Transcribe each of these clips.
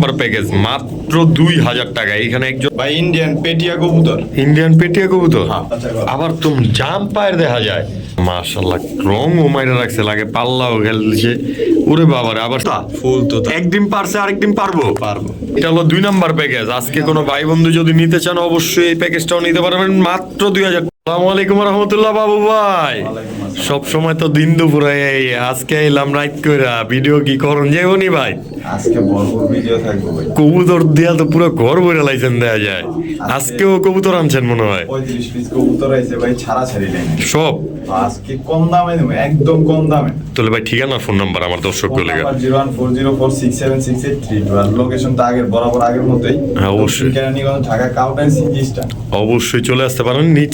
Number package মাত্র দুই হাজার টাকা। এখানে একজন ভাই ইন্ডিয়ান পেটিয়া কবুতর। ইন্ডিয়ান পেটিয়া কবুতর? হ্যাঁ। আবার তুম জাম পায়ের দেখা যায়। মাশাল্লাহ রং ও মাইরা রাখছে লাগে পাল্লাও খেলছে ওরে বাবারে আবার ফুল তো তা- এক ডিম পারছে আরেক ডিম পারব। পারব। এটা হলো দুই নাম্বার প্যাকেজ আজকে কোনো ভাই বন্ধু যদি নিতে চান অবশ্যই এই প্যাকেজটাও নিতে পারবেন। মাত্র দুই হাজার আসসালামু আলাইকুম রহমতুল্লাহ বাবু ভাই। সব সময় তো দিন দুপুরে আজকে এলাম রাইট কইরা ভিডিও কি করুন? যেমনি ভাই। আজকে ভরপুর ভিডিও থাকব ভাই। কবুতর দিয়া তো পুরো ঘর ভরে লাইছেন দেয়া যায়। আজকেও কবুতর আনছেন মনে হয়? পঁয়ত্রিশ পিস কবুতর আছে ভাই ছাড়া সব? আজকে কম দামে দেবো একদম কম দামে। তাহলে ভাই ঠিকানা ফোন নাম্বার আমার দর্শকগুলো লোকেশনটা আগের বরাবর আগের মতোই। হ্যাঁ, অবশ্যই। ঢাকা অবশ্যই চলে আসতে পারেন নি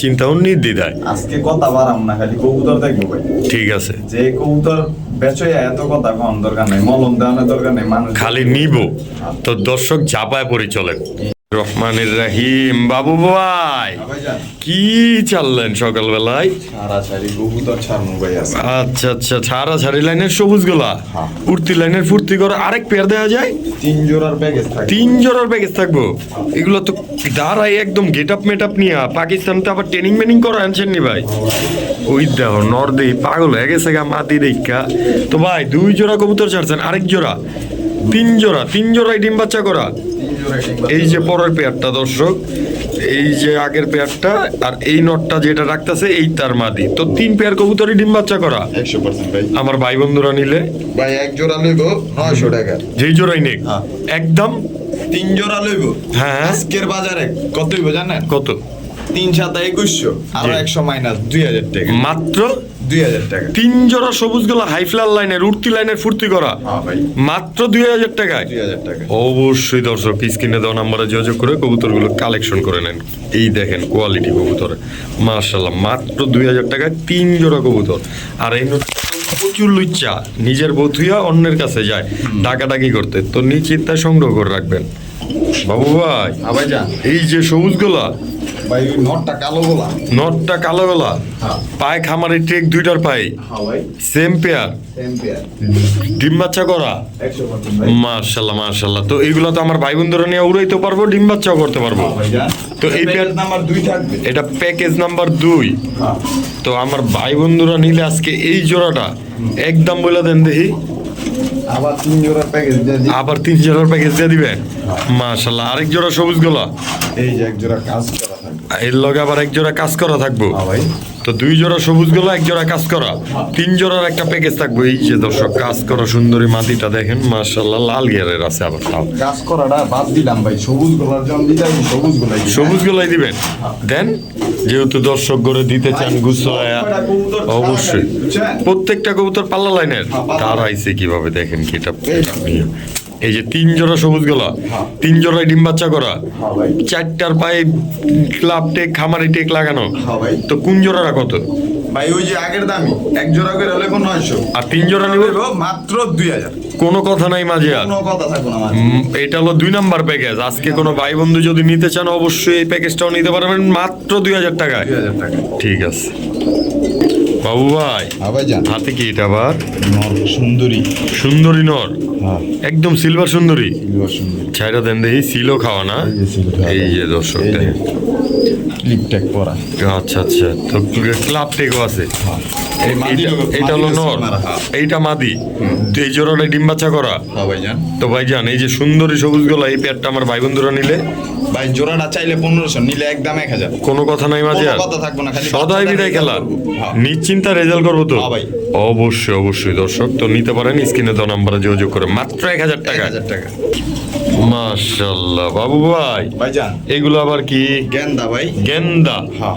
নির্দ্বিধায়। আজকে কথা বাড়াম না খালি কবুতর দেখব ভাই। ঠিক আছে। যে কবুতর বেচয়া এত কথা কম দরকার নেই মলম দেওয়ানোর দরকার নেই মানুষ খালি নিব। তো দর্শক চাপায় পড়ে চলেন। রহমানের রাহিম। বাবু ভাই কি চাললেন সকালবেলায়? আচ্ছা আচ্ছা ছাড়া ছাড়ি লাইনের সবুজ গোলা হ্যাঁ। উর্তি লাইনের ফুর্তি করে আরেক পেয়ার দেওয়া যায়? তিন জোড়ার প্যাকেজ তিন জোড়ার প্যাকেজ থাকব? এগুলো তো দাঁড়াই একদম গেট আপ মেট আপ নিয়ে। পাকিস্তান তো আবার ট্রেনিং মেনিং করে আনছেন নি ভাই? ওই দেখো নর্দে পাগল হয়ে গেছে গা মাটি দেখা তো ভাই দুই জোড়া কবুতর ছাড়ছেন আরেক জোড়া। তিন জোড়া তিন জোড়াই ডিম বাচ্চা করা। এই যে পরের পেয়ারটা দর্শক এই যে আগের পেয়ারটা আর এই নটটা যেটা রাখতেছে এই তার মাদি। তো তিন পেয়ার কবুতরই ডিম বাচ্চা করা? একশো পার্সেন্ট ভাই। আমার ভাই বন্ধুরা নিলে। ভাই এক জোড়া লইব নয়শো টাকা। যেই জোড়াই নেই হ্যাঁ। একদম? তিন জোড়া লইব। হ্যাঁ। আজকের বাজারে। কত হইব জানেন? কত? তিন সাতা একুশশো। আর একশো মাইনাস দুই হাজার টাকা। মাত্র দুই হাজার টাকা। তিন জোড়া সবুজ গোলা হাইফ্লার লাইনের উঠতি লাইনের ফুর্তি করা। হ্যাঁ ভাই। মাত্র দুই হাজার টাকায়? দুই হাজার টাকা। অবশ্যই দর্শক স্ক্রিনে দেওয়া নাম্বারে যোগাযোগ করে কবুতরগুলো কালেকশন করে নেন। এই দেখেন কোয়ালিটি কবুতর। মার্শাল্লাহ মাত্র দুই হাজার টাকায় তিন জোড়া কবুতর। আর এই নোট প্রচুর লুচ্চা নিজের বধুয়া অন্যের কাছে যায় ডাকাডাকি করতে। তো নিশ্চিন্তায় সংগ্রহ করে রাখবেন। বাবু ভাই হ্যাঁ ভাই এই যে সবুজ গোলা ভাই নটটা কালো বলা নটটা কালো গোলা হ্যাঁ। পায়ে ট্রেক দুইটার হ্যাঁ সেম পেয়ার ডিম বাচ্চা করা? মার্শাল্লাহ মার্শাল্লাহ তো এইগুলো তো আমার ভাই বন্ধুরা নিয়ে উড়াইতে পারব ডিম বাচ্চাও করতে পারব। হ্যাঁ তো এই পেয়ার- নাম্বার দুই থাকবে। এটা প্যাকেজ নাম্বার দুই। হ্যাঁ। তো আমার ভাই বন্ধুরা নিলে আজকে এই জোড়াটা একদম বলে দেন দেখি। আবার তিন জোড়ার প্যাকেজ দিয়ে দিই আবার তিন জোড়ার প্যাকেজ দিয়ে দিবেন মার্শাল্লাহ আরেক জোড়া সবুজ গোলা? এই যে এক জোড়া কাজ করা থাকবে। এর লগে আবার এক জোড়া কাজ করা থাকব? হ্যাঁ ভাই। তো দুই জোড়া সবুজ গোলা এক জোড়া কাজ করা। তিন জোড়ার একটা প্যাকেজ থাকবে। এই যে দর্শক কাজ করা সুন্দরী মাটিটা দেখেন মার্শাল্লাহ লাল গিয়ারের আছে আবার। তাও কাজ করাটা বাদ দিলাম ভাই। সবুজ গোলার জন্য সবুজ গোলাই সবুজ গোলাই দিবেন। দেন যেহেতু দর্শক করে দিতে চান গুছায়া অবশ্যই। প্রত্যেকটা কবুতর পাল্লা লাইনের। তার আইসে কীভাবে দেখেন কি এটা? এই যে তিন জোড়া সবুজ গলা তিন জোড়ায় ডিম বাচ্চা করা হ্যাঁ চারটার পায়ে ক্লাব টেক খামারি টেক লাগানো হ্যাঁ তো কোন জোড়াটা কত? ভাই ওই যে আগের দামি এক জোড়া করে হলে কোনো নয়শো। আর তিন জোড়া নেবে? মাত্র দুই হাজার। কোনো কথা নাই মাঝে আর। কোনো কথা থাকব না এটা হলো দুই নাম্বার প্যাকেজ আজকে কোনো ভাই বন্ধু যদি নিতে চান অবশ্যই এই প্যাকেজটাও নিতে পারবেন মাত্র দুই হাজার টাকায়। দুই হাজার টাকা ঠিক আছে। বাবু ভাই হাতে কি এটা আবার? নর সুন্দরী। সুন্দরী নর? হ্যাঁ। একদম সিলভার সুন্দরী। সিলভার সুন্দরী। ছাইরা দেন দেখি সিলও খাওয়া না? এই যে seal ক্লিপ ট্যাগ পরা। আচ্ছা আচ্ছা। তো ক্লাব আছে। এই এইটা- লোক- এইটা মাদি হলো নর। হ্যাঁ। এইটা মাদি। এই জোড়াটা ডিম বাচ্চা করা? হ্যাঁ ভাই যান তো ভাইজান এই যে সুন্দরী সবুজ গলা এই পেয়ারটা আমার ভাই বন্ধুরা নিলে? ভাই জোড়াটা চাইলে পনেরোশো নিলে একদম এক হাজার। কোনো কথা নাই মাঝে কথা থাকব না, খালি সদাই বিদায় খেলা। হ্যাঁ। নিশ্চিন্তা রেজাল্ট করব তো? হ্যাঁ ভাই। অবশ্যই অবশ্যই। দর্শক তো নিতে পারেন স্ক্রিনে দেওয়া নাম্বারে যোগাযোগ করে। মাত্র এক হাজার টাকা। হাজার টাকা। মাশাল্লাহ বাবু ভাই এগুলো আবার কি? গেন্দা ভাই। গেন্দা? হ্যাঁ,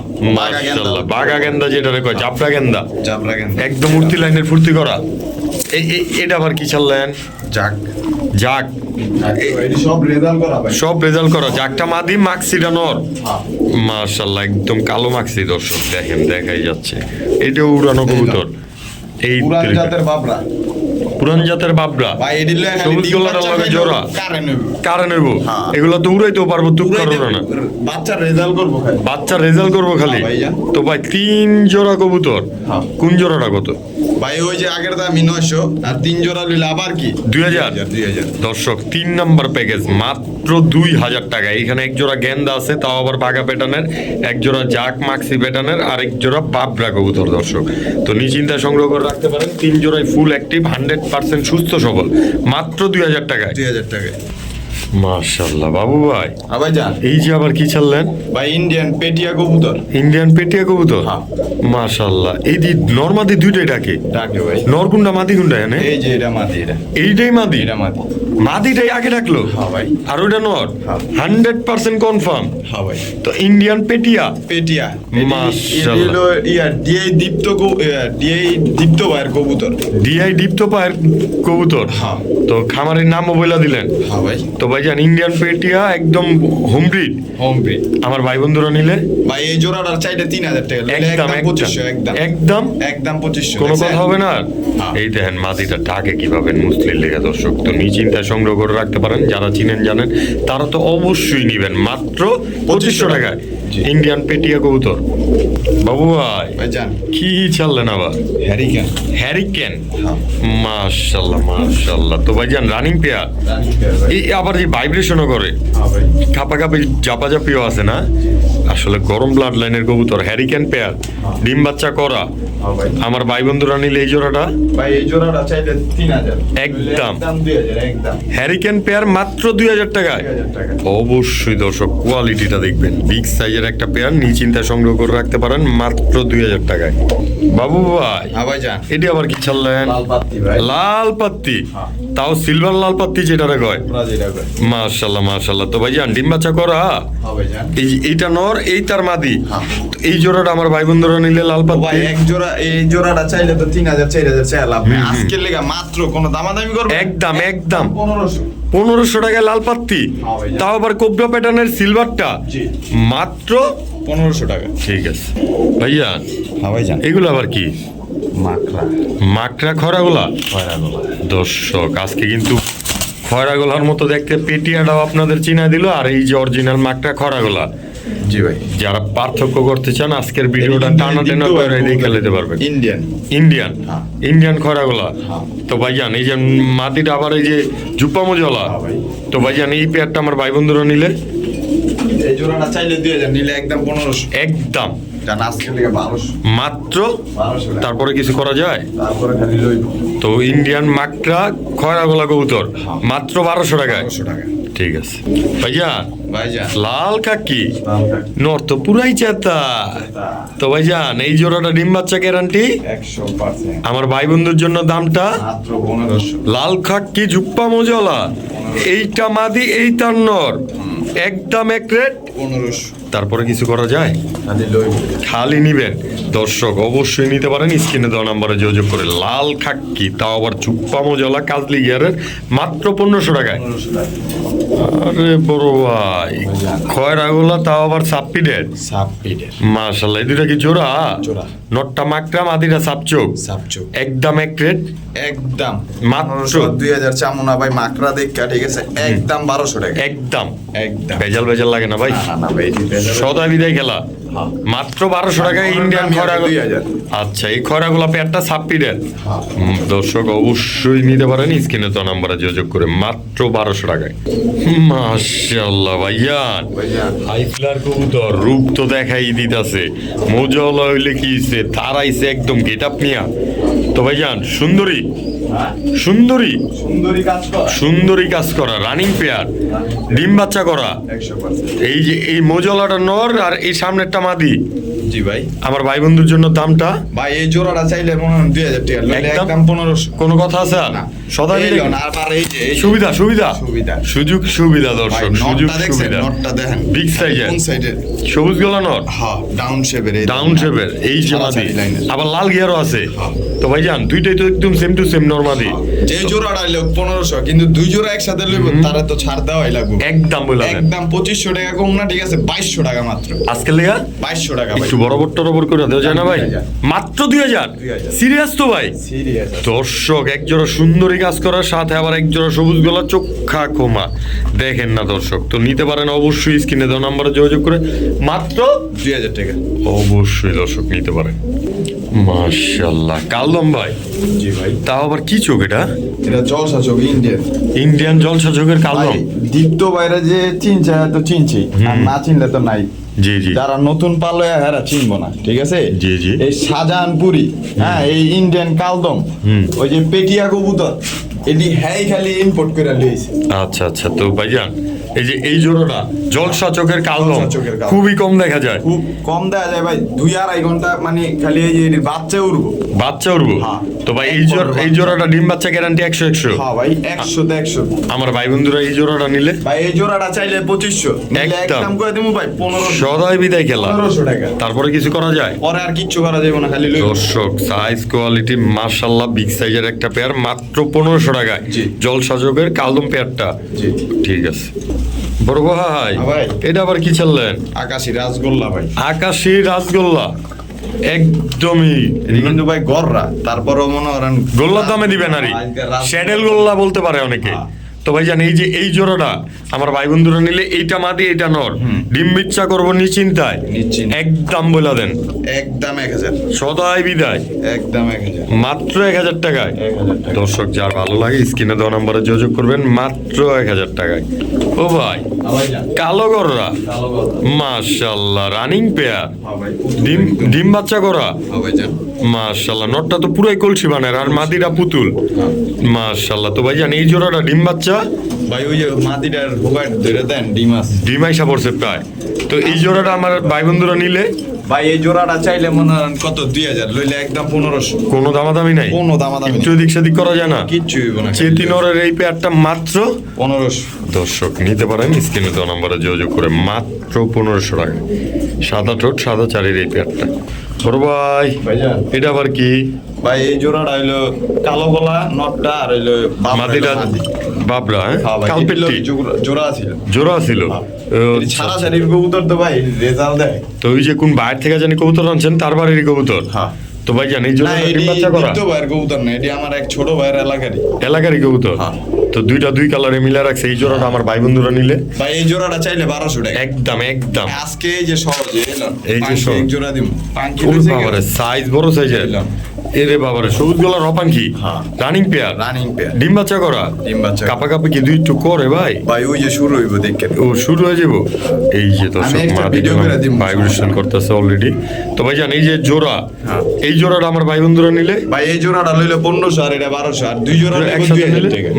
বাঘা গেন্দা। যেটা রে কয় জাপরা গেন্দা? গেন্দা। একদম উঠতি লাইনের ফুর্তি করা। এটা আবার কি ছাড়লেন? যাক যাক সব রেজাল্ট করা সব রেজাল্ট করা। যাকটা মাদি মাক্সিটা নর। হ্যাঁ। মাশাল্লাহ একদম কালো মাক্সি দর্শক দেখেন দেখাই যাচ্ছে। এটা উড়ানো কবুতর। এই জাতের বাবরা। পুরান জাতের বাবরা। সবুজ বাচ্চা লগে জোড়া কারে নেব? হ্যাঁ। এগুলো তো উড়াইতেও পারব তুক কারণ না। বাচ্চা রেজাল্ট করব খালি। বাচ্চা রেজাল্ট করব খালি? হ্যাঁ, তো ভাই তিন জোড়া কবুতর। হ্যাঁ। কোন জোড়াটা কত? ভাই ওই যে আগের দামি নয়শো আর তিন জোড়া লইলে আবার কি? দুই হাজার। দুই হাজার দর্শক তিন নাম্বার প্যাকেজ মাত্র দুই হাজার টাকা। এখানে এক জোড়া গেন্দা আছে তাও আবার বাঘা প্যাটার্নের এক জোড়া জাক মাক্সি প্যাটার্নের আর এক জোড়া পাবরা কবুতর দর্শক। তো নিশ্চিন্তা সংগ্রহ করে রাখতে পারেন। তিন জোড়াই ফুল অ্যাক্টিভ হান্ড্রেড পার্সেন্ট সুস্থ সবল। মাত্র দুই হাজার টাকায়। দুই হাজার টাকায়। মার্শাল্লাহ বাবু ভাই। আবার যান। এই যে আবার কি ছাড়লেন? ভাই ইন্ডিয়ান পেটিয়া কবুতর। ইন্ডিয়ান পেটিয়া কবুতর? হ্যাঁ। মাশাল্লাহ এই দি নর্মাদি দুইটাই ডাকে? ডাকে ভাই। নরগুন্ডা মাদি গুন্ডা এনে এই যে এটা মাদি এটা। এইটাই মাদি? এটা মাদি। মাদিটাই আগে ডাকলো। হ্যাঁ ভাই। আর ওইটা নর হ্যাঁ। Hundred percent confirm. হ্যাঁ ভাই। তো ইন্ডিয়ান পেটিয়া। পেটিয়া। মাশাআল্লাহ। ইয়ার ডিআই দীপ্ত ডিআই দীপ্ত ভাইয়ের কবুতর। ডিআই দীপ্ত পায়ের কবুতর? হ্যাঁ। তো খামারের নামও বইলা দিলেন। হ্যাঁ ভাই। তো ভাইজান ইন্ডিয়ান পেটিয়া একদম হোম ব্রিড হোম ব্রিড আমার ভাই বন্ধুরা নিলে? ভাই এই জোড়াটার চাইলে তিন হাজার টাকা। একদম একদম পঁচিশশো একদম। একদম? একদম একদম পঁচিশশো। কোনো কথা হবে না। এই দেখেন মাদিটা ডাকে কীভাবে মুসলিম লেখা দর্শক। তো নিচিন্তায় সংগ্রহ করে রাখতে পারেন যারা চিনেন জানেন তারা তো অবশ্যই নিবেন। মাত্র পঁচিশশো টাকায়। ইন্ডিয়ান পেটিয়া কবুতর। বাবু ভাই কি ছাড়লেন আবার? হ্যারিকেন। হ্যারিকেন? হ্যাঁ। মাশাল্লাহ মাশাল্লাহ। তো ভাইজান রানিং পেয়ার? এই আবার যে ভাইব্রেশনও করে। হ্যাঁ ভাই। কাপা কাপি জাপাজাপিও আছে না? আসলে গরম ব্লাড লাইনের কবুতর হ্যারিকেন পেয়ার। ডিম বাচ্চা করা। হ্যাঁ আমার ভাই বন্ধুরা নিলে এই জোড়াটা? ভাই এই জোড়াটা চাইলে তিন হাজার। একদম। একদম। হ্যারিকেন পেয়ার মাত্র দুই হাজার টাকায়। টাকা অবশ্যই দর্শক কোয়ালিটিটা দেখবেন। বিগ সাইজের একটা পেয়ার নিচিন্তা সংগ্রহ করে রাখতে পারেন মাত্র দুই হাজার টাকায়। বাবু ভাই হ্যাঁ যান এটি আবার কি ছাড়লেন? লাল পাত্তি লাল পাত্তি। হ্যাঁ। তাও সিলভার লাল পাত্তি যেটারে কয়? মাশাল্লাহ মাশাল্লাহ তো ভাই জান ডিম বাচ্চা করা? হ্যাঁ এইটা নর এই তার মাদি? হ্যাঁ। এই জোড়াটা আমার ভাই বন্ধুরা নিলে লাল ও ভাই পাত্তি এক জোড়া এই জোড়াটা চাইলে তো তিন হাজার চার হাজার চাই লাভ নেই। আজকের লেগে মাত্র কোনো দামাদামি করবে একদম একদম। পনেরোশো। পনেরোশো টাকায় লাল পাত্তি হ্যাঁ তাও আবার কোবরা প্যাটার্নের সিলভারটা মাত্র পনেরোশো টাকা। ঠিক আছে। ভাইয়া হ্যাঁ ভাই এগুলো আবার কি? মাকড়া। মাকড়া খরাগুলা দর্শক আজকে কিন্তু খয়রাগোলার মতো দেখতে পেটিয়াটাও আপনাদের চিনা দিল আর এই যে অরিজিনাল মাকড়া খরাগোলা জি ভাই। যারা পার্থক্য করতে চান আজকের ভিডিওটা টানা টেনা করে দেখে নিতে পারবেন। Indian Indian. ইন্ডিয়ান খরাগোলা। তো ভাইজান এই যে মাটিটা আবার এই যে জুপ্পা মজলা? হ্যাঁ। তো ভাইজান এই পেয়ারটা আমার ভাই বন্ধুরা নিলে? এই জোড়াটা চাইলে হাজার নিলে একদম পনেরোশো। একদম। বারোশো মাত্র? তারপরে কিছু করা যায়? তারপরে খালি লইব তো ইন্ডিয়ান মাকড়া খয়রাগোলা কবুতর হ্যাঁ। মাত্র বারোশো টাকায়? বারোশো টাকা ঠিক আছে। ভাইজান ভাইজান। লাল কাকি। নর তো পুরাই চেতা। তো ভাইজান এই জোড়াটা ডিম বাচ্চা গ্যারান্টি আমার ভাই বন্ধুর জন্য দামটা? লাল খাক্কি জুপ্পা মজলা। এইটা মাদি এই তার নর একদম এক রেট? পনেরোশো। তারপরে কিছু করা যায়? খালি নিবেন। দর্শক অবশ্যই নিতে পারেন। স্ক্রিনে দেওয়া নাম্বারে যোগাযোগ করে লাল খাক্কি তাও আবার চুপ্পা মজলা কাজলি গিয়ারের মাত্র পনেরোশো টাকায়। আরে বড় ভাই খয়রাগুলা তাও আবার সাপ্পিডের? সাপিডের মাশাল্লাহ এই দুটা কি জোড়া? জোড়া। নটটা মাকড়া মাদিটা সাপচোক সাপচুক একদম এক রেট একদম। মাত্র। দুই হাজার চামুনা ভাই মাকড়া দেখা ঠিক আছে? একদম বারোশো টাকা। একদম। একদম। ভেজাল ভেজাল লাগে না ভাই? না, ভাই, সদা বিদায় খেলা হ্যাঁ। মাত্র বারোশো টাকায় ইন্ডিয়ান দামই খরা আচ্ছা এই খরাগুলা পেয়ারটা সাপ্পিডের হ্যাঁ। দর্শক অবশ্যই নিতে পারেন স্ক্রিনে তো নাম্বারে যোগাযোগ করে মাত্র বারোশো টাকায় মাশাল্লাহ ভাইয়ান ভাইজান। হাই ফ্লার কবুতর রূপ তো দেখাই দিতাছে মোজলা হইলে কি হইছে তারাইছে একদম গেট আপ নিয়া তো ভাইজান সুন্দরী হ্যাঁ? সুন্দরী। সুন্দরী কাজ করা। সুন্দরী কাজ করা রানিং পেয়ার ডিম বাচ্চা করা। এই যে এই মজলাটা নর আর এই সামনেরটা মাদি। জি ভাই। আমার ভাই বন্ধুর জন্য দামটা? ভাই এই জোড়াটা চাইলে মনে হয় দুই হাজার টাকা। একদম। পনেরোশো। কোনো কথা আছে? না সদা এই আর আর এই যে সুবিধা সুবিধা। সুবিধা। সুযোগ সুবিধা ভাই দর্শক সুযোগ সুবিধা। নটটা দেখেন। বিগ সাইজের কোন সাইডের সবুজ গোলা নর হ্যাঁ ডাউন শেপের ডাউন শেপের এই যে মাদি। আবার লাল গিয়ারও আছে। হ্যাঁ। তো ভাইজান দুইটাই তো একদম সেম টু সেম নরমাদি যে জোড়াটা লোক পনেরোশো কিন্তু দুই জোড়া একসাথে লইব তারা তো ছাড় দেওয়াই লাগবে। একদম বললেন একদম পঁচিশশো টাকা কম না ঠিক আছে বাইশশো টাকা মাত্র। আজকে লেগা? বাইশশো টাকা একটু বরাবর টরবর করে দেওয়া যায় না ভাই? মাত্র দুই হাজার? সিরিয়াস তো ভাই? দর্শক একজোড়া সুন্দরী কাজ করার সাথে আবার একজোড়া সবুজ গলা চোখা খোমা দেখেন না দর্শক তো নিতে পারেন অবশ্যই স্ক্রিনে দেওয়া নাম্বারে যোগাযোগ করে। মাত্র দুই হাজার টাকা। অবশ্যই দর্শক নিতে পারেন। মাশাল্লাহ কালদম ভাই। জি ভাই। তাও আবার কি চোখ এটা? এটা জলসা চোখ ইন্ডিয়ান ইন্ডিয়ান জলসা চোখের কালদম। দীপ্ত বাইরে যে চিনছে তো চিনছি আর না চিনলে তো নাই। জি জি যারা নতুন পালো হেরা চিনবো না ঠিক আছে জি, জি। এই শাহজাহানপুরি হ্যাঁ এই ইন্ডিয়ান কালদম। ওই যে পেটিয়া কবুতর এটি হ্যাঁ খালি ইম্পোর্ট করে লিয়েছে আচ্ছা আচ্ছা তো ভাইজান এই যে এই জোড়াটা জলসা চোখের জলসা কালদম। খুবই কম দেখা যায়। খুব কম দেওয়া যায় ভাই দুই আড়াই ঘণ্টা মানে খালি এই যে বাচ্চা উড়বো। বাচ্চা উঠবো হ্যাঁ। তো ভাই এই জোড়া এই জোড়াটা ডিম বাচ্চা গ্যারান্টি একশো একশো? হ্যাঁ ভাই একশো তো একশো। আমার ভাই বন্ধুরা এই জোড়াটা নিলে? ভাই এই জোড়াটা চাইলে পঁচিশশো। একদম। করে দেবো ভাই পনেরোশো। সদাই বিদায় খেলা। পনেরোশো টাকা। তারপরে কিছু করা যায়? পরে আর কিচ্ছু করা যাবে না খালি দর্শক সাইজ কোয়ালিটি মার্শাল্লাহ বিগ সাইজের একটা পেয়ার মাত্র পনেরোশো টাকায়। জি। জল সাজকের কালদম পেয়ারটা ঠিক আছে। বড় ভাই হ্যাঁ। ভাই। এটা আবার কি ছাড়লেন আকাশি রাসগোল্লা ভাই। আকাশি রাসগোল্লা। একদমই। কিন্তু ভাই গররা তারপরেও মনে করেন গোল্লা দামে দিবেন আরে স্যাডেল গোল্লা বলতে পারে অনেকে। হ্যাঁ। তো ভাই জান এই যে এই জোড়াটা আমার ভাই বন্ধুরা নিলে এইটা মাদি এইটা নর। ডিম বিচ্ছা করব নিশ্চিন্তায়। একদম বলে দেন। একদম এক হাজার। সদাই বিদায়। একদম এক হাজার। মাত্র এক হাজার টাকায়। দর্শক যার ভালো লাগে স্ক্রিনে দেওয়া নম্বরে যোগাযোগ করবেন মাত্র এক হাজার টাকায়। ও ভাই কালো গররা। মাশাল্লাহ রানিং পেয়ার হ্যাঁ ডিম ডিম বাচ্চা করা হ্যাঁ মাশাল্লাহ নটটা তো পুরাই কলসি বানের আর মাদিরা পুতুল। মাশাল্লাহ তো ভাই জান এই জোড়াটা ডিম বাচ্চা ভাই ওই যে মাটিটার হোগাট ধরে দেন ডিম আছে। ডিম আইসা পড়ছে প্রায়। তো এই জোড়াটা আমার ভাই বন্ধুরা নিলে? ভাই এই জোড়াটা চাইলে মনে করেন কত? দুই হাজার লইলে একদম পনেরোশো। কোনো দামাদামি নাই? কোনো দামাদামি একটু এদিক সেদিক করা যায় না? কিচ্ছু না। চেতিনরের এই পেয়ারটা মাত্র পনেরোশো। দর্শক নিতে পারেন স্ক্রিনে দেওয়া নম্বরে যোগাযোগ করে মাত্র পনেরোশো টাকা। সাদা ঠোঁট সাদা চারির এই পেয়ারটা বড় ভাই এটা আবার কি? ভাই এই জোড়াটা হইল কালো গলা নটটা আর হইল মাদি। বাবরা হ্যাঁ? হ্যাঁ জোড়া- ছিল। জোড়া ছিল। হ্যাঁ। এটি ছাড়া ছাড়ির কবুতর তো ভাই রেজাল্ট দেয়। তো ওই যে কোন বাইরে থেকে জানি কবুতর আনছেন তার বাড়ির কবুতর? হ্যাঁ। তো ভাই জানি জোড়া বাচ্চা করা। দ্বিতীয় ভাইয়ের কবুতর না এটি আমার এক ছোট ভাইয়ের এলাকারই। এলাকারই কবুতর? হ্যাঁ। তো দুইটা দুই কালারে মিলে রাখছে এই জোড়াটা আমার ভাই বন্ধুরা নিলে। ভাই এই জোড়াটা চাইলে বারোশো টাকা। একদম একদম। আজকে এই যে সহজে এলাম এই যে সহজ। এক জোড়া দিব সাইজ বড় সাইজের। এরে। বাবারে সবুজ গলা রপাঙ্কি হ্যাঁ। রানিং পেয়ার রানিং পেয়ার ডিম বাচ্চা করা? ডিম বাচ্চা। কাপা কাপা কি দুই একটু করে ভাই? ভাই ওই যে শুরু হইব দেখে। ও শুরু হয়ে যাব? এই যে দর্শক আমি একটা মা video করে দিব। ভাইব্রেশন করতেছে অলরেডি তো ভাই জান এই যে জোড়া হ্যাঁ। এই জোড়াটা আমার ভাই বন্ধুরা নিলে? ভাই এই জোড়াটা লইলে পনেরোশো আর এটা বারোশো আর দুই জোড়া একসাথে নিলে? টাকা।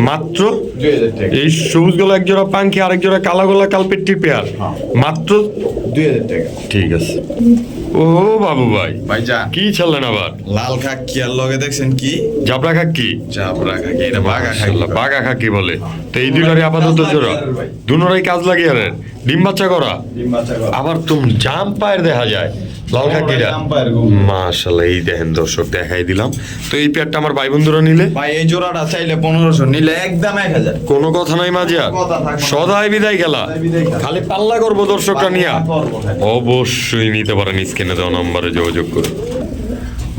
মাত্র এই সবুজ গলা এক জোড়া পাঙ্কি আরেক জোড়া কালা গলা কালপেট্টির পেয়ার হ্যাঁ। মাত্র দুই হাজার টাকা। ঠিক আছে। ও বাবু ভাই ভাই যা কি ছাড়লেন আবার? লাল খাকি আর লগে দেখছেন কি? জাবরা খাকি? চাপড়া খাকি এটা বাঘা খাকি বাঘা খাকি বলে। তো এই দুইটারই আপাতত জোড়া। আর। দুনোরাই কাজ লাগিয়ে আর ডিম বাচ্চা করা। ডিম বাচ্চা করা। আবার তুম জাম পায়ের দেখা যায়। লাল খাকিরা জাম্পায়ের মাশাল্লাহ এই দেখেন দর্শক দেখাই দিলাম। তো এই পেয়ারটা আমার ভাই বন্ধুরা নিলে? ভাই এই জোড়াটা চাইলে পনেরোশো নিলে একদম এক হাজার। কোনো কথা নাই। সদাই বিদায় খেলা। খেলা। পাল্লা করব দর্শকটা নিয়া। অবশ্যই নিতে পারেন স্ক্রিনে দেওয়া নম্বরে যোগাযোগ করে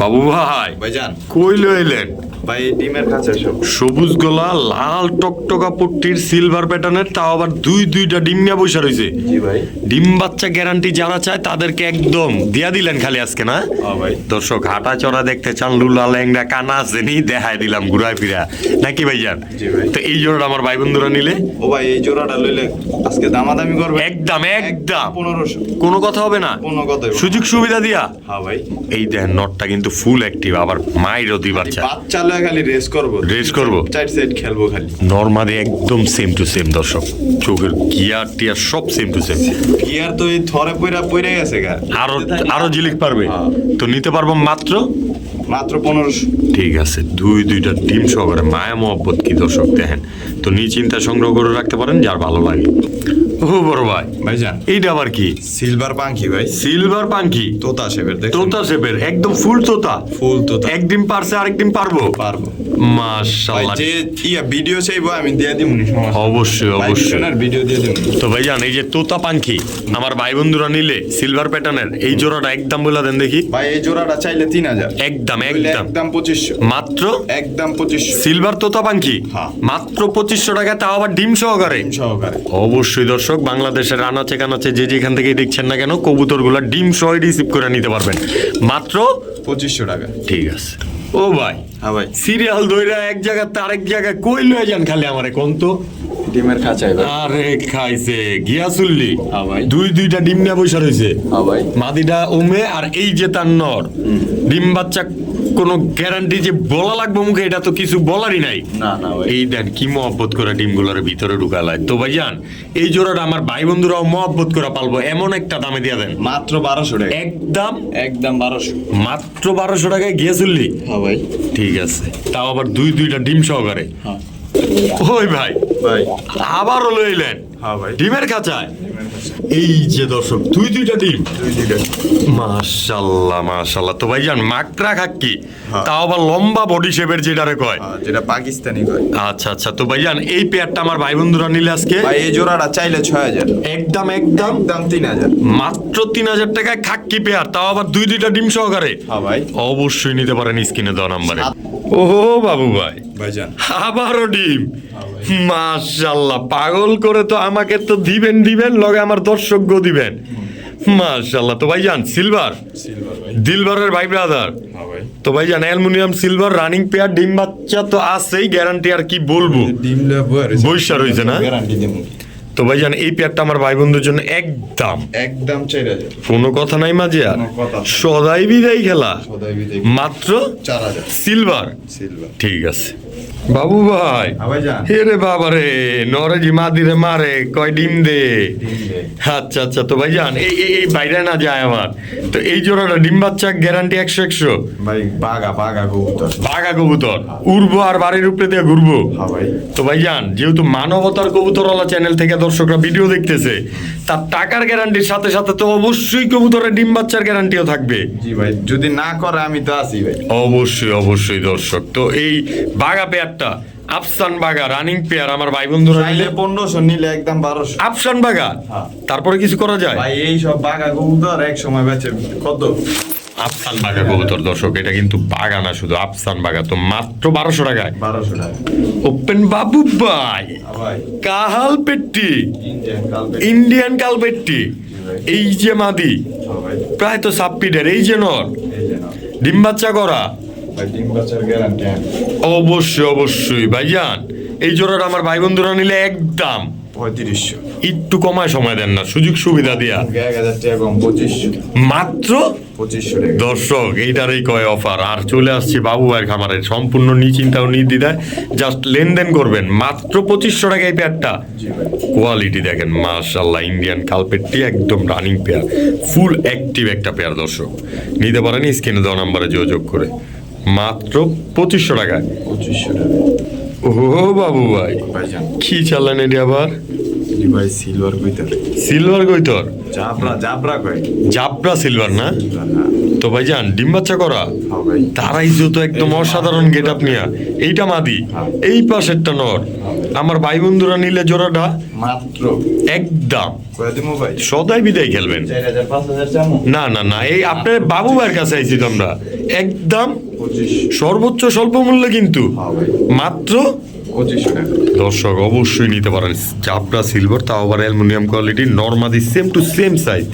বাবু ভাই ভাই যান কই লইলেন? ভাই এই ডিমের সব সবুজ গলা লাল টকটকা পট্টির সিলভার প্যাটার্নের তাও আবার দুই দুইটা ডিম নিয়ে বসে রয়েছে জি ভাই। ডিম বাচ্চা গ্যারান্টি যারা চায় তাদেরকে একদম দিয়া দিলেন খালি আজকে না? ভাই। দর্শক হাঁটা চড়া দেখতে চান লুলা ল্যাংড়া কানা দেখাই দিলাম ঘুরায় ফিরা। নাকি ভাইজান? তো এই জোড়াটা আমার ভাই বন্ধুরা নিলে? ও ভাই এই জোড়াটা লইলে আজকে দামাদামি করবে? একদম একদম। পনেরোশো। কোনো কথা হবে না? কোনো কথা সুযোগ সুবিধা দিয়া? হ্যাঁ ভাই। এই দেন নটটা কিন্তু ফুল অ্যাক্টিভ আবার মাইরও দুই বাচ্চা খালি রেস করব। Race করব? চার খেলব খালি। নর্মালি একদম সেম টু সেম দর্শক। চোখের গিয়ার টিয়ার সব সেম টু সেম আর তো এই থরে পইরা পইরা গেছে গা। আরও আরও জিলিক পারবে? হ্যাঁ। তো নিতে পারব মাত্র? মাত্র পনেরোশো। ঠিক আছে দুই দুইটা টিম সহকারে মায়া মহব্বত কি দর্শক দেখেন। তো নিশ্চিন্তা সংগ্রহ করে রাখতে পারেন যার ভালো লাগে। ও বড় ভাই। এইটা আবার কি? সিলভার পাঙ্কি ভাই। সিলভার পাঙ্কি তোতা শেপের দেখ তোতা শেপের একদম ফুল তোতা। ফুল তোতা। একদিন পারছে আরেকদিন পারব? পারব। মাশাআল্লাহ যে ইয়া ভিডিও চাইব আমি দিয়ে দিব অবশ্যই অবশ্যই। ভিডিও দিয়ে দিব তো ভাইজান এই যে তোতা পাঙ্কি আমার ভাই বন্ধুরা নিলে সিলভার প্যাটার্নের এই জোড়াটা একদম বলে দেন দেখি। ভাই এই জোড়াটা চাইলে তিন হাজার। একদম একদম। একদম পঁচিশশো। মাত্র? একদম পঁচিশশো। সিলভার তোতা পাঙ্কি হ্যাঁ। মাত্র পঁচিশশো টাকা তাও আবার ডিম সহকারে? সহকারে। অবশ্যই দর্শক। দর্শক বাংলাদেশের রানাচে কানাচে যে যেখান থেকে দেখছেন না কেন কবুতরগুলো ডিম সহ রিসিভ করে নিতে পারবেন। মাত্র পঁচিশশো টাকা। ঠিক আছে। ও ভাই হ্যাঁ ভাই। সিরিয়াল ধইরা এক জায়গা এক জায়গায় কই লয়ে যান খালি আমারে কোন তো? ডিমের ভাই আরে খাইছে গিয়া চুল্লি। হ্যাঁ দুই দুইটা ডিম নিয়ে বসে রয়েছে মাদিটা ওমে আর এই যে তার নর। ডিম বাচ্চা কোনো গ্যারান্টি যে বলা লাগবে মুখে এটা তো কিছু বলারই নাই। না না ভাই। এই দেন কি মহব্বত করে ডিমগুলোর ভিতরে ঢুকালায়। তো ভাইজান এই জোড়াটা আমার ভাই বন্ধুরাও মহব্বত করে পালবো এমন একটা দামে দিয়ে দেন। মাত্র বারোশো টাকা। একদম? একদম বারোশো। মাত্র বারোশো টাকায় গিয়ে চললি? হ্যাঁ ভাই। ঠিক আছে। তাও আবার দুই দুইটা ডিম সহকারে? হ্যাঁ। ওই ভাই। ভাই। আবারও লইলেন। হ্যাঁ ভাই। ডিমের খাঁচায়? এই যে দর্শক দুই দুইটা ডিম। দুই দুইটা মাশাল্লাহ মাশাল্লাহ। তো ভাইজান মাকড়া খাক্কি হ্যাঁ। তাও আবার লম্বা বডি শেপের যেটারে কয়? হ্যাঁ, যেটা পাকিস্তানি কয় আচ্ছা আচ্ছা। তো ভাইজান এই পেয়ারটা আমার ভাই বন্ধুরা নিলে আজকে? ভাই এই জোড়াটা চাইলে ছয় হাজার। একদম একদম। দাম তিন হাজার। মাত্র তিন হাজার টাকায় খাক্কি পেয়ার। তাও আবার দুই দুইটা ডিম সহকারে? হ্যাঁ ভাই। অবশ্যই নিতে পারেন স্ক্রিনে দেওয়া নাম্বারে। ওহো বাবু ভাই। ভাইজান। আবারও ডিম। মাশাল্লাহ পাগল করে তো আমাকে তো দিবেন দিবেন লগে আমার দর্শকও দিবেন। মাশাল্লাহ তো ভাইজান সিলভার? সিলভার ভাই। দিলবারের ভাই ব্রাদার হ্যাঁ ভাই। তো ভাইজান অ্যালুমিনিয়াম সিলভার রানিং পেয়ার ডিম বাচ্চা তো আছেই গ্যারান্টি আর কি বলব? বৈশা রয়েছে না? তো ভাইজান এই পেয়ারটা আমার ভাই বন্ধুর জন্য একদম। একদম কোনো কথা নাই মাঝে আর। সদাই বিদায় খেলা। মাত্র চার হাজার। সিলভার। সিলভার। ঠিক আছে। বাবু ভাই হ্যাঁ হে রে বাবা রে নরেজি মাদিরে মারে কয় ডিম দে? আচ্ছা আচ্ছা তো ভাইজান এই এই- এই বাইরে না যায় আমার। তো এই জোড়াটা ডিম বাচ্চা গ্যারান্টি একশো একশো? ভাই বাগা বাগা কবুতর। বাঘা কবুতর। উড়বো আর বাড়ির উপরে দিয়ে ঘুরবো। হ্যাঁ ভাই। তো ভাইজান যেহেতু মানবতার কবুতরওয়ালা চ্যানেল থেকে দর্শকরা ভিডিও দেখতেছে তার টাকার গ্যারান্টির সাথে সাথে তো অবশ্যই কবুতরের ডিম বাচ্চার গ্যারান্টিও থাকবে। জি ভাই যদি না করে আমি তো আছি ভাই। অবশ্যই অবশ্যই দর্শক তো এই বাঘা পেয়ারটা। আফসান বাঘা রানিং পেয়ার আমার ভাই বন্ধুরা নিলে। একদম আফসান বাঘা হ্যাঁ। তারপরে কিছু করা যায়? ভাই এই সব বাগা কবুতর এক সময় বেচে কত? আফসান বাঘা কবুতর দর্শক এটা কিন্তু বাঘা না শুধু আফসান বাঘা তো মাত্র বারোশো টাকায়। বারোশো টাকা। ওপেন বাবু ভাই হ্যাঁ কাহাল পেট্টি ইন্ডিয়ান কালপে ইন্ডিয়ান কালপেট্টি এই যে মাদি প্রায় তো সাপ্পিডের এই যে নর। এই যে নাও। ডিম বাচ্চা করা অবশ্যই অবশ্যই। ভাইজান এই জোড়াটা আমার ভাই বন্ধুরা নিলে একদম। পঁয়ত্রিশশো। একটু কমায় সময় দেন না সুযোগ সুবিধা দিয়া। মাত্র দর্শক এইটারই কয় অফার আর চলে আসছি বাবু ভাইয়ের খামারে। সম্পূর্ণ নিচিন্তা ও জাস্ট লেনদেন করবেন। মাত্র পঁচিশশো টাকা এই পেয়ারটা কোয়ালিটি দেখেন মাশাল্লাহ ইন্ডিয়ান কালপেটটি একদম রানিং পেয়ার ফুল অ্যাক্টিভ একটা পেয়ার দর্শক। নিতে পারেন স্ক্রিনে দেওয়া নাম্বারে যোগাযোগ করে। মাত্র পঁচিশশো টাকায় পঁচিশশো টাকা। ও বাবু ভাই। কি চালান এটি আবার? ভাই সিলভার কইতার। সিলভার জাবরা জাবরা জাবরা সিলভার না? হ্যাঁ। তো ভাইজান ডিম বাচ্চা করা? হ্যাঁ তারাই যেহেতু একদম অসাধারণ গেট আপ নিয়া। এইটা মাদি। এই পাশেরটা নর। আমার ভাই বন্ধুরা নিলে জোড়াটা। মাত্র একদম। ভাই। সদাই বিদায় খেলবেন। না না না এই আপনার বাবু ভাইয়ের কাছে আইছি তো আমরা। একদম সর্বোচ্চ স্বল্প মূল্যে কিন্তু। হ্যাঁ মাত্র পঁচিশশো টাকা দর্শক অবশ্যই নিতে পারেন। চাপড়া সিলভার তাও আবার অ্যালুমিনিয়াম কোয়ালিটি নর্মাদি সেম টু সেম সাইজ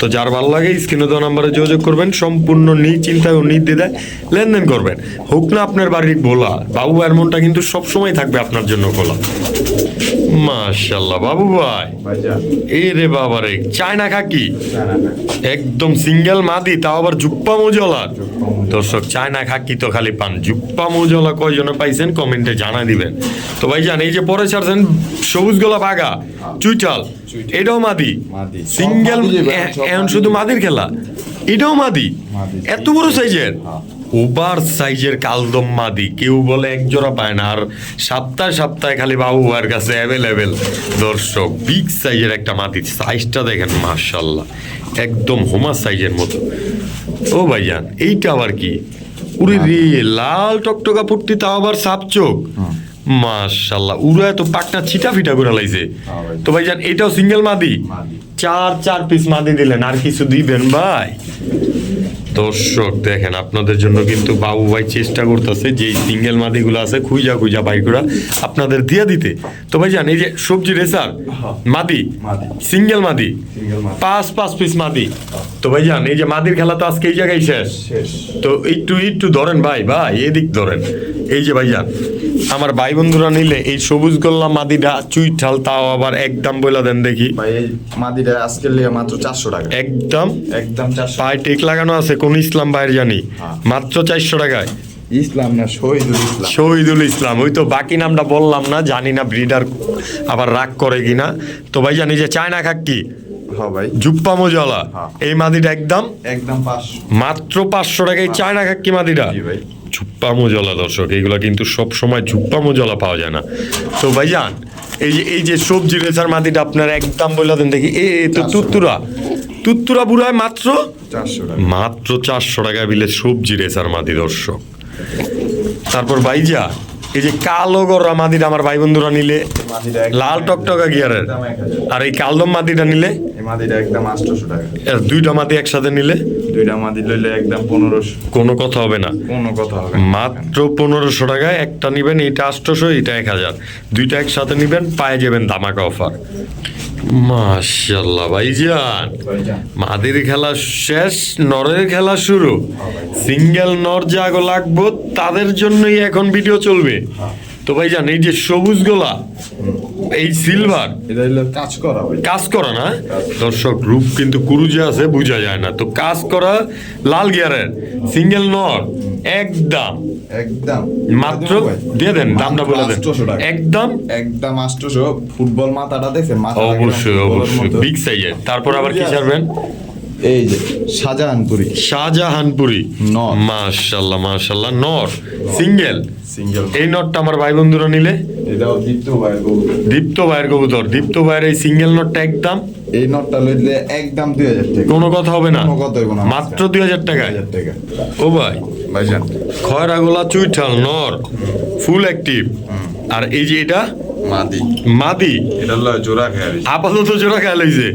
তো যার ভালো লাগে স্ক্রিনে দেওয়া নাম্বারে যোগাযোগ করবেন সম্পূর্ণ নিশ্চিন্তায় ও নির্দ্বিধায় লেনদেন করবেন। হোক না আপনার বাড়ির গোলা বাবু ভাইয়ের মনটা কিন্তু সবসময় থাকবে আপনার জন্য খোলা মাশাল্লাহ বাবু ভাই। এই রে বাবা রে চায়না খাকি একদম সিঙ্গেল মাদি তাও আবার জুপ্পা মজলার দর্শক চায়না খাকি তো খালি পান। জুপ্পা মজলা কয়জনে পাইছেন? কমেন্টে জানা দিবেন। তো ভাই জান এই যে পরে ছাড়ছেন সবুজ গোলা বাগা চুইটাল। এটাও মাদি। সিঙ্গেল এখন শুধু মাদির খেলা। এটাও মাদি। এত বড় সাইজের। হ্যাঁ। ওভার সাইজের কালদম মাদি। কেউ বলে এক জোড়া পায় না। আর সপ্তাহে সপ্তাহে খালি বাবু ভাইয়ের কাছে অ্যাভেলেবেল দর্শক বিগ সাইজের একটা মাদি। সাইজটা দেখেন মার্শাল্লাহ একদম হোমা সাইজের মতো। ও ভাইজান এইটা আবার কি? উড়ি রে লাল টকটকা পড়তি তাও আবার সাপ চোখ। মার্শাল্লাহ উড়া তো পাকটা ছিটা ফিটা করে লাইছে। হ্যাঁ ভাই। তো ভাইজান এটাও সিঙ্গেল মাদি। চার চার পিস মাদি দিলেন আর কিছু দিবেন ভাই? দর্শক দেখেন আপনাদের জন্য কিন্তু বাবু ভাই চেষ্টা করতেছে যে সিঙ্গেল মাদিগুলো আছে খুঁজা খুঁজা বাইকুরা আপনাদের দিয়ে দিতে। তো ভাই জান এই যে সবজি রেসার মাদি? মাদি। সিঙ্গেল মাদি? পাঁচ পাঁচ পিস মাদি। তো ভাই জান এই যে মাদির খেলা তো আজকে এই জায়গায় শেষ। শেষ। তো একটু একটু ধরেন ভাই ভাই এদিক ধরেন। এই যে ভাইজান আমার ভাই বন্ধুরা নিলে এই সবুজ গোল্লা মাদিটা চুইঠাল তাও আবার একদম বইলা দেন দেখি। ভাই মাদিটা আজকের লিগে মাত্র চারশো টাকা। একদম? একদম চারশো। পায়ে টেক লাগানো আছে কোন ইসলাম ভাইয়ের জানি। হ্যাঁ। মাত্র চারশো টাকায়। ইসলাম না শহীদুল ইসলাম। শহীদুল ইসলাম ওই তো বাকি নামটা বললাম না জানি না ব্রিডার আবার রাগ করে কিনা। তো ভাই জানি যে চায়না খাক্কি হ্যাঁ ভাই। জুপ্পা মজলা হ্যাঁ। এই মাদিটা একদম? একদম পাঁচশো। মাত্র পাঁচশো টাকায় চায়না খাক্কি মাদিটা? ভাই। ঝুপ্পা মজলা দর্শক। এইগুলো কিন্তু সব সময় ঝুপ্পা মজলা পাওয়া যায় না। তো ভাইজান এই যে এই যে সবজি রেসার মাটিটা আপনার একদম বলে দেন দেখি। এ তো তুত্তুরা তুত্তুরা বুড়ায় মাত্র? মাত্র চারশো টাকা বিলে সবজি রেসার মাটি দর্শক। তারপর ভাইজা এই যে কালো গররা মাদিটা আমার ভাই বন্ধুরা নিলে লাল টকটকা গিয়ারের আর? এই কালদম মাদিটা নিলে? দুইটা মাদি একসাথে নিলে? দুইটা মাদি লইলে একদম পনেরোশো কোনো কথা হবে না। কোনো কথা হবে না। মাত্র পনেরোশো টাকায় একটা নিবেন এটা আটশোশো এটা এক হাজার। দুইটা একসাথে নিবেন পায়ে যাবেন দামাকা অফার। মাশাল্লাহ ভাইজান। ভাইজান। মাদির খেলা শেষ নরের খেলা শুরু। সিঙ্গেল নর জাগো লাগবো তাদের জন্যই এখন ভিডিও চলবে। তো ভাইজান এই যে সবুজ গোলা এই সিলভার কাজ করা কাজ করা না? দর্শক রূপ কিন্তু কুরুজে আছে বোঝা যায় না। তো কাজ করা লাল গিয়ারের সিঙ্গেল নর একদম। একদম। মাত্র দিয়ে দেন দামটা বলে দেন। একদম? একদম আটশোশো ফুটবল মাথাটা অবশ্যই অবশ্যই। বিগ সাইজের তারপর আবার কি ছাড়বেন? এই যে শাহজাহানপুরি। শাহজাহানপুরি। নর। মাশাল্লাহ মাশাল্লাহ নর। সিঙ্গেল। সিঙ্গেল। এই নটটা আমার ভাই বন্ধুরা নিলে? এটাও দীপ্ত ভাই গরু। দীপ্ত ভাইয়ের কবুতর। দীপ্ত ভাইয়ের এই সিঙ্গেল নটটা একদম? এই নটটা লইলে একদম দুই হাজার টাকা। কোনো কথা হবে না? কোনো কথা হইব না মাত্র দুই হাজার টাকায়? হাজার টাকা। ও ভাই। ভাইজান। খয়রাগোলা চুইঠাল নর। Full active. আর এই যে এটা? মাদি। মাদি। এটা হলো জোড়া খেয়ারি আপাতত জোড়া খেয়াল হয়েছে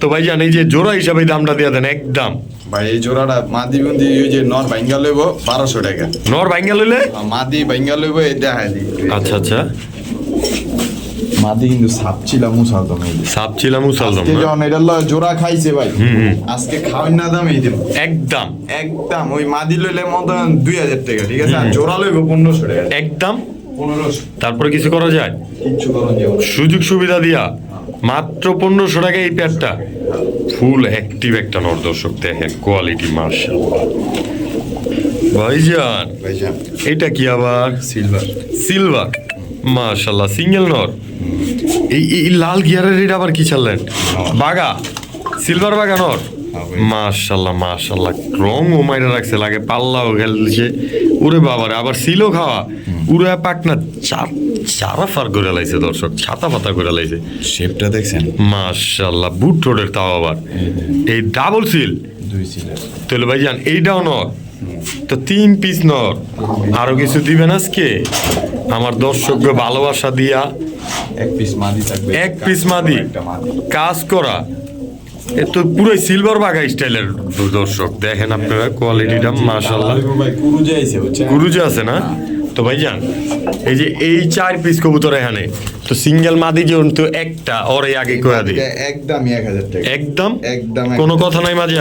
তো ভাই জান এই যে জোড়া হিসাবে দামটা দিয়ে দেন একদম। ভাই এই জোড়াটা মাদি বন্দি ওই যে নর ভাঙ্গা লইব বারোশো টাকা। নর ভাঙ্গা লইলে? মাদি ভাঙ্গা লইব এই দেখাই দিই। আচ্ছা আচ্ছা। মাদি কিন্তু সাপ সাপ ছিলাম উসালদম আজকে যখন এটা জোড়া খাইছে ভাই আজকে খাওয়াই না দাম এই দেব। একদম। একদম ওই মাদি লইলে মতো দুই হাজার টাকা ঠিক আছে? আর জোড়া লইব পনেরোশো টাকা। একদম। পনেরোশো। তারপরে কিছু করা যায়? কিচ্ছু করুন যাব সুযোগ সুবিধা দিয়া। মাত্র পনেরোশো টাকা এই প্যাডটা। ফুল অ্যাক্টিভ একটা নর দর্শক দেখেন কোয়ালিটি মার্শাল। ভাইজান ভাইজান। এটা কি আবার? সিলভার সিলভার মাশাল্লাহ সিঙ্গেল নর। এই লাল গিয়ারের এটা আবার কি ছাড়লেন? বাগা সিলভার বাগা নর। মাশাল্লাহ মাশাল্লাহ রং ও মাইরা রাখছে লাগে পাল্লাও খেলছে উরে বাবারে আবার সিলও খাওয়া। উড়ে পাক না চার চারা ফার করে লাইছে দর্শক ছাতা পাতা করে লাইছে। শেপটা দেখছেন? মাশাল্লাহ বুট রোডের তাও আবার। এই ডাবল সিল দুই সিলের। তাহলে ভাইজান এইটাও নর। তো তিন পিস নর। আরও কিছু দিবেন আজকে? আমার দর্শককে ভালোবাসা দিয়া এক পিস মাদি থাকবে। এক পিস মাদি। কাজ করা। এ তো পুরো সিলভার বাঘা স্টাইলের দর্শক। দেখেন আপনারা কোয়ালিটিটা মাশাল্লাহ ভাই কুরু যাইছে গুরুজি আছে না? তো ভাইজান এই যে এই চার পিস কবুতর এখানে তো সিঙ্গেল মাদি যেহেতু একটা ওরে আগে কয়া দিই। এটা একদমই এক হাজার টাকা। একদম? একদম কোনো কথা নাই মাঝে।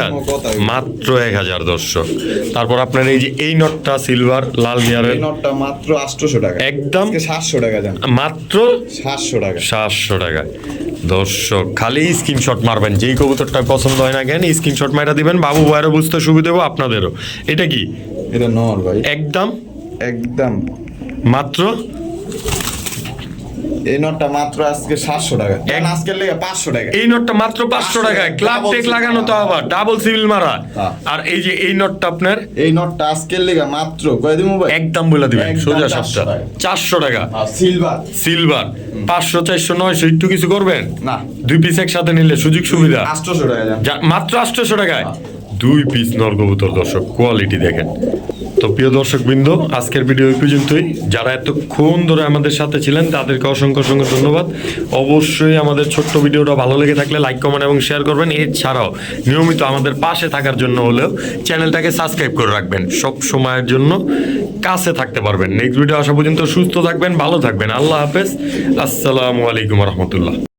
মাত্র এক হাজার দর্শক। তারপর আপনার এই যে এই নটটা সিলভার লাল গিয়ারের এই নটটা মাত্র আটশোশো টাকা। একদম? সাতশো টাকা জান। মাত্র? সাতশো টাকা। সাতশো টাকা। দর্শক খালি স্ক্রিনশট মারবেন। যেই কবুতরটা পছন্দ হয় না কেন স্ক্রিনশট মারা দিবেন। বাবু ভাইয়েরও বুঝতে সুবিধা হবে আপনাদেরও। এটা কি? এটা নর ভাই। একদম? একদম। মাত্র? এই নটটা মাত্র আজকে সাতশো টাকা। এক- আজকের লেগে পাঁচশো টাকা। এই নটটা মাত্র পাঁচশো টাকায় ক্লাব টেক লাগানো তো আবার ডাবল সিভিল মারা। হ্যাঁ। আর এই যে এই নটটা আপনার? এই নটটা আজকের লেগে মাত্র কয় দিমু ভাই একদম বলে দিবেন সোজা সাতটা। টাকা। চারশো টাকা। সিলভার সিলভার পাঁচশো চারশো নয়শো একটু কিছু করবেন? না। দুই পিস একসাথে নিলে সুযোগ সুবিধা। আটশোশো টাকা মাত্র আটশোশো টাকায়। দুই পিস নরকবুতর দর্শক কোয়ালিটি দেখেন। তো প্রিয় দর্শক বৃন্দ আজকের ভিডিও এই পর্যন্তই। যারা এতক্ষণ ধরে আমাদের সাথে ছিলেন, তাদেরকে অসংখ্য অসংখ্য ধন্যবাদ। অবশ্যই আমাদের ছোট্ট ভিডিওটা ভালো লেগে থাকলে লাইক, কমেন্ট এবং শেয়ার করবেন। এছাড়াও নিয়মিত আমাদের পাশে থাকার জন্য হলেও চ্যানেলটাকে সাবস্ক্রাইব করে রাখবেন। সব সময়ের জন্য কাছে থাকতে পারবেন। নেক্সট ভিডিও আসা পর্যন্ত সুস্থ থাকবেন, ভালো থাকবেন। আল্লাহ হাফেজ। আসসালামু আলাইকুম রহমতুল্লাহ।